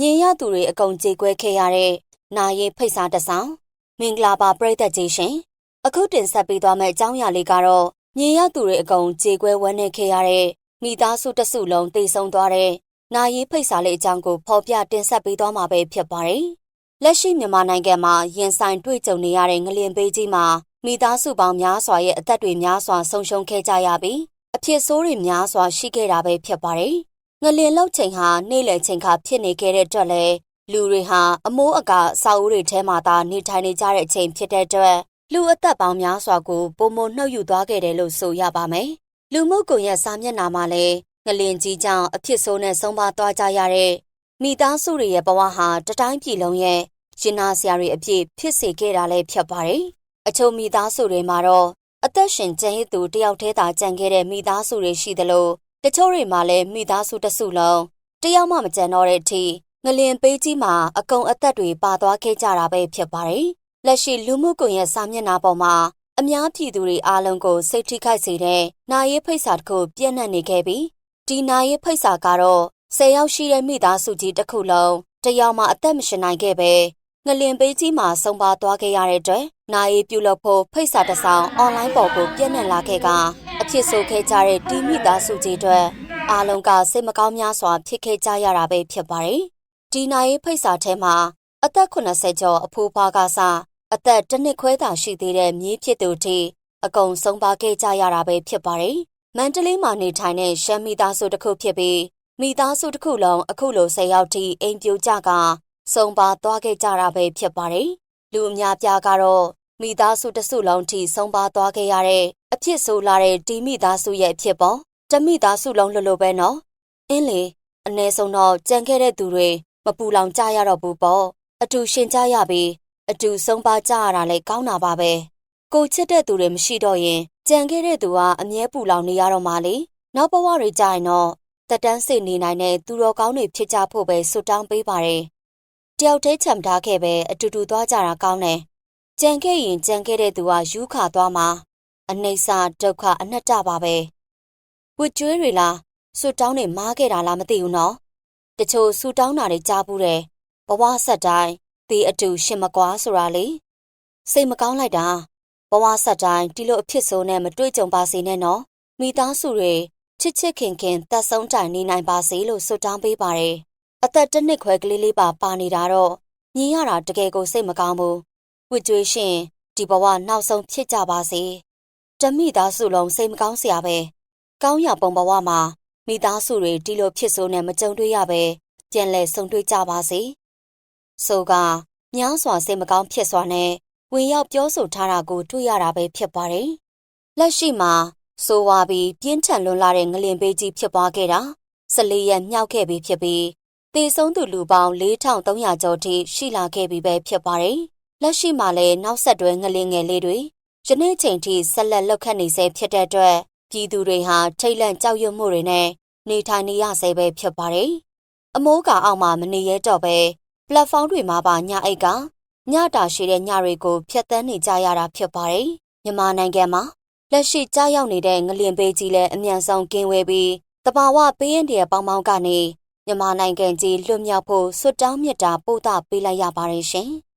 မြင်ရသူတွေအကုန်ကြေကွဲခဲ့ရတဲ့နာရီဖိတ်စာတစ်ဆောင်မင်္ဂလာပါပရိသတ်ကြီးရှင်အခုတင်ဆက်ပေးသွားမယ့်အကြောင်းအရာလေးကတော့မြင်ရသူတွေအကုန်ကြေကွဲဝန်းနေခဲ့ရတဲ့မိသားစုတစုလုံးတိတ်ဆုံသွားတဲ့နာရီဖိတ်စာလေးအကြောင်းကိုဖော်ပြတင်ဆက်ပေးသွားမှာပဲဖြစ်ပါတယ်လက်ရှိမြန်မာနိုင်ငံမှာရင်ဆိုင်တွေ့ကြုံနေရတဲ့ငလျင်ပေးကြီးမှာမိသားစုပေါင်းများစွာရဲ့အသက်တွေများစွာဆုံးရှုံးခဲ့ကြရပြီးအဖြစ်ဆိုးတွေများစွာရှိခဲ့တာပဲဖြစ်ပါတယ်။ ငလင်လောက်ချိန်ဟာနေ့လယ်ချိန်ခါဖြစ်နေခဲ့တဲ့အတွက်လည်းလူတွေဟာအမိုးအကာစာအုပ်တွေထဲမှာသာနေထိုင်နေကြတဲ့အချိန်ဖြစ်တဲ့အတွက်လူအသက်ပေါင်းများစွာကိုပုံမနှုတ်ယူသွားခဲ့တယ်လို့ဆိုရပါမယ်။လူမှုကွန်ရက်စာမျက်နှာမှာလည်းငလင်ကြီးကြောင့်အဖြစ်ဆိုးနဲ့ဆုံးပါသွားကြရတဲ့မိသားစုတွေရဲ့ဘဝဟာတတိုင်းပြည်လုံးရဲ့ရှင်နာစရာတွေအပြည့်ဖြစ်စေခဲ့တာလည်းဖြစ်ပါတယ်။အချို့မိသားစုတွေမှာတော့အသက်ရှင်ကျန်ရည်သူတယောက်တည်းသာကြံခဲ့တဲ့မိသားစုတွေရှိသလို တချို့တွေမှာလည်းမိသားစုတစ်စုလုံးတယောက်မှမကြံတော့တဲ့အထိငလင်ပေးကြီးမှာအကုံအသက်တွေပါသွားခဲ့ကြတာပဲဖြစ်ပါတယ်။လက်ရှိလူမှုကွန်ရက်စာမျက်နှာပေါ်မှာအများပြည်သူတွေအားလုံးကိုစိတ်ထိခိုက်စေတဲ့နာရေးဖိတ်စာတစ်ခုပြန့်နှံ့နေခဲ့ပြီးဒီနာရေးဖိတ်စာကတော့၁၀ယောက်ရှိတဲ့မိသားစုကြီးတစ်ခုလုံးတယောက်မှအသက်မရှင်နိုင်ခဲ့ပဲငလင်ပေးကြီးမှာဆုံးပါသွားခဲ့ရတဲ့အတွက်နာရီပြုလုပ်ဖို့ဖိတ်စာတစ်စောင်အွန်လိုင်းပေါ်ကိုပြန့်နှံ့လာခဲ့ကအ ဖြစ်ဆိုခဲ့ကြတဲ့ဒီမိသားစုကြီးတွေအားလုံးကစိတ်မကောင်းများစွာဖြစ်ခဲ့ကြရတာပဲဖြစ်ပါတယ်။ဒီနာရီဖိတ်စာထဲမှာအသက်80ကျော်အဖိုးဖွားကစအသက်တစ်နှစ်ခွဲသာရှိသေးတဲ့မြေးဖြစ်သူထိအကုန်ဆုံးပါခဲ့ကြရတာပဲဖြစ်ပါတယ်။မန္တလေးမှာနေထိုင်တဲ့ရှမ်းမိသားစုတစ်ခုဖြစ်ပြီးမိသားစုတစ်ခုလုံးအခုလို၁၀ယောက်ထိအိမ်ပြိုကြကဆုံးပါသွားခဲ့ကြတာပဲဖြစ်ပါတယ်။လူအများပြားကတော့မိသားစုတစုလုံးထိဆုံးပါသွားခဲ့ရတဲ့ အဖြစ်ဆိုလာတဲ့ဒီမိသားစုရဲ့အဖြစ်ပေါ့။တမိသားစုလုံးလို့လို့ပဲနော်။အင်းလေအ ਨੇ ဆုံးတော့ကြံခဲ့တဲ့သူတွေမပူလောင်ကြရတော့ဘူးပေါ့။အတူရှင်ကြရပြီးအတူဆုံးပါကြရတာလည်းကောင်းတာပါပဲ။ကိုချစ်တဲ့သူတွေမရှိတော့ရင်ကြံခဲ့တဲ့သူကအမြဲပူလောင်နေရတော့မှလေ။နောက်ဘဝတွေကြရင်တော့တက်တန်းစိတ်နေနိုင်တဲ့သူတော်ကောင်းတွေဖြစ်ကြဖို့ပဲဆုတောင်းပေးပါတယ်တယောက်တည်းချမ်ထားခဲ့ပဲအတူတူသွားကြတာကောင်းတယ်။ကြံခဲ့ရင်ကြံခဲ့တဲ့သူကယူခါသွားမှာ အနှိမ့်စာဒုက္ခအနှစ်တပါပဲ။ဝတ်ကျွေးတွေလားဆူတောင်းနေမားခဲ့တာလားမသိဘူးနော်။တချို့ဆူတောင်းတာတွေကြားဘူးတယ်။ဘဝဆက်တိုင်းဒီအတူရှင်မကွာဆိုတာလေ။စိတ်မကောင်းလိုက်တာဘဝဆက်တိုင်းဒီလိုအဖြစ်ဆိုးနဲ့မတွေ့ကြုံပါစေနဲ့နော်။မိသားစုတွေချစ်ချစ်ခင်ခင်သက်ဆုံးတိုင်နေနိုင်ပါစေလို့ဆုတောင်းပေးပါတယ်။အသက်တစ်နှစ်ခွဲကလေးလေးပါပါနေတာတော့မြင်ရတာတကယ်ကိုစိတ်မကောင်းဘူးဝစ်ကြွေးရှင်ဒီဘဝနောက်ဆုံးဖြစ်ကြပါစေ တမိသားစုလုံးစိတ်မကောင်းစရာပဲကောင်းရပုံဘဝမှာမိသားစုတွေဒီလိုဖြစ်ဆိုးနဲ့မကြုံတွေ့ရပဲပြန်လဲဆုံတွေ့ကြပါစေဆိုကများစွာစိတ်မကောင်းဖြစ်စွာနဲ့ဝင်ရောက်ပြောဆိုထားတာကိုတွေ့ရတာပဲဖြစ်ပါတယ်လက်ရှိမှာဆိုဝါပြီးပြင်းထန်လွန်လာတဲ့ငလင်ပေးကြီးဖြစ်ပွားခဲ့တာ14ရက်မြောက်ခဲ့ပြီဖြစ်ပြီးတေဆုံးသူလူပေါင်း4300ကျော်ထိရှိလာခဲ့ပြီပဲဖြစ်ပါတယ်။လက်ရှိမှာလည်းနောက်ဆက်တွဲငလင်းငယ်လေးတွေ ယနေ့ချိန်ထိဆက်လက်လောက်ခတ်နေဆဲဖြစ်တဲ့အတွက်ပြည်သူတွေဟာထိတ်လန့်ကြောက်ရွံ့မှုတွေနဲ့နေထိုင်နေရဆဲပဲဖြစ်ပါတယ်။အမိုးကအောက်မှာမနေရတော့ပဲပလက်ဖောင်းတွေမှာပါညအိတ်ကညတာရှိတဲ့ညတွေကိုဖျက်ဆီးနေကြရတာဖြစ်ပါတယ်။မြန်မာနိုင်ငံမှာလက်ရှိကြားရောက်နေတဲ့ငလျင်ပေးကြီးလည်းအမြန်ဆုံးကင်းဝေးပြီးတဘာဝပေးရင်တည်းပေါင်းပေါင်းကနေမြန်မာနိုင်ငံကြီးလွတ်မြောက်ဖို့ဆွတ်တောင်းမြတ်တာပို့တာပေးလိုက်ရပါတယ်ရှင်။